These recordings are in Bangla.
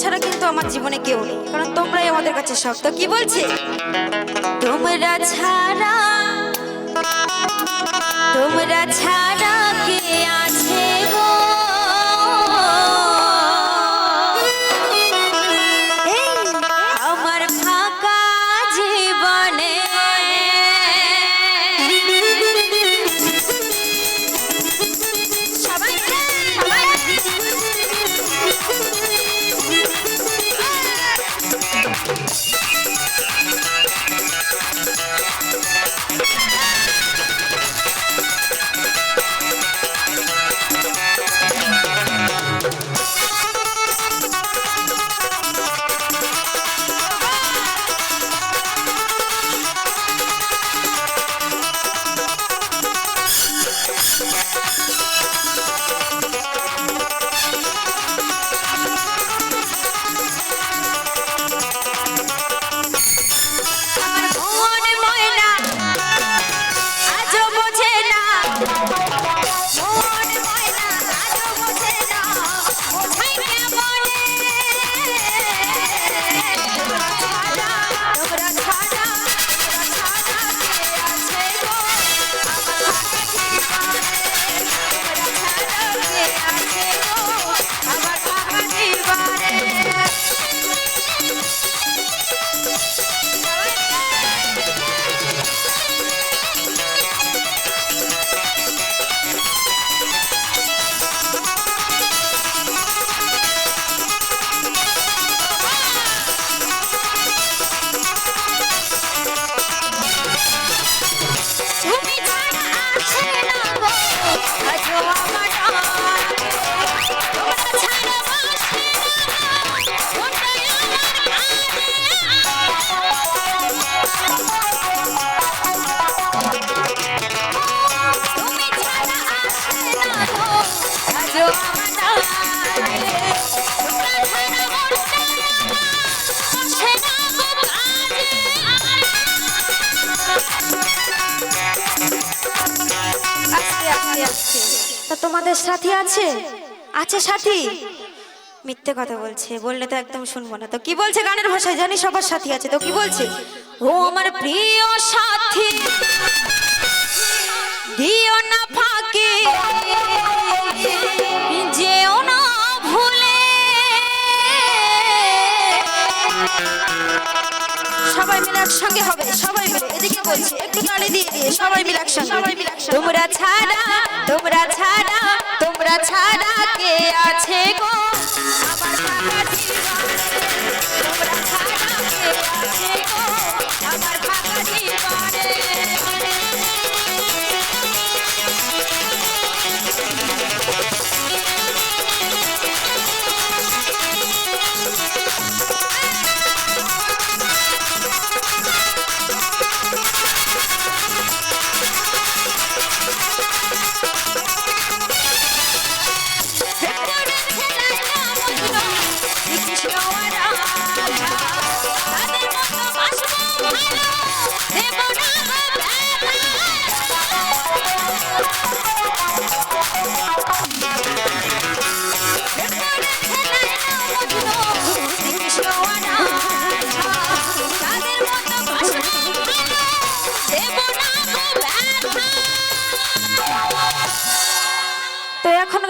ছাড়া কিন্তু আমার জীবনে কেউ নেই, কারণ তোমরাই আমাদের কাছে শক্ত কি বলছে? তোমরা ছাড়া তোমরা ছাড়া কে আছে? তোমাদের সাথী আছে? আছে সাথী? মিথ্যে কথা বলছে, বললে তো একদম শুনব না। তো কি বলছে গানের ভাষায়? জানি সবার সাথী আছে, তো কি বলছে? ও আমার প্রিয় সাথী, দিও না ফাঁকে, যেও না ভুলে। সবাই মিলে একসঙ্গে হবে, সবাই মিলে। এদিকে বলছি, একটু তালি দিয়ে দিয়ে, সবাই মিলে একসঙ্গে। সবাই মিলে তোমরা ছাড়া তোমরা ছাড়া তোমরা ছাড়া কে আছে গো?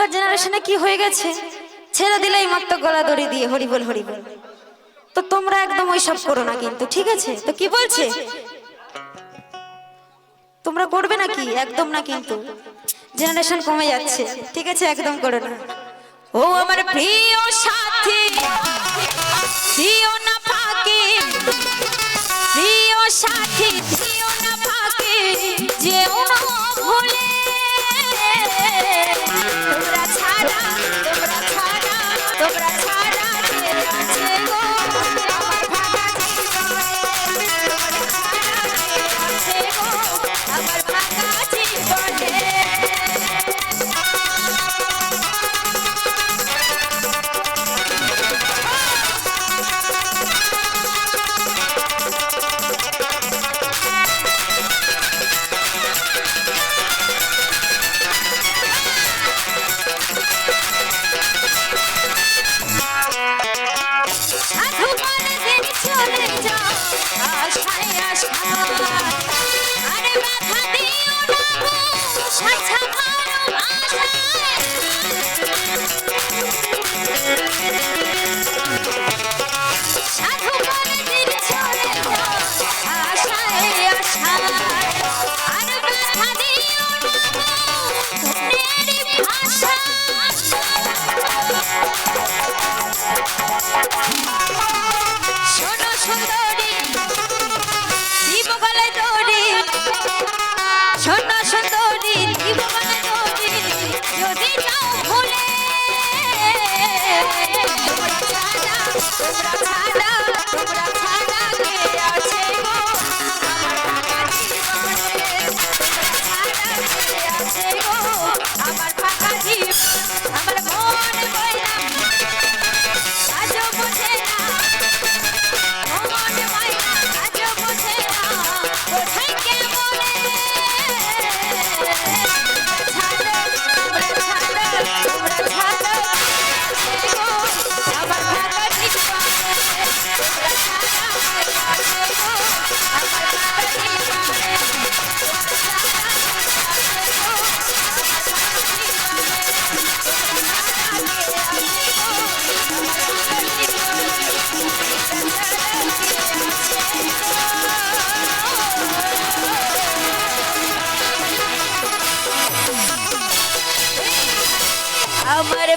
এখনকার জেনারেশনে কি হয়ে গেছে? ছেড়ে দিলেই মাত্র গলা দড়ি দিয়ে হরিবল হরিবল। তো তোমরা একদম ওই সব করো না কিন্তু, ঠিক আছে? তো কি বলছে? তোমরা করবে নাকি একদম না কিন্তু। জেনারেশন কমে যাচ্ছে। ঠিক আছে? একদম করো না। ও আমার প্রিয় সাথী, দিও না ফাঁকি। প্রিয় সাথী আরে ব্যথা দিও না গো সাছা করো আশা আমার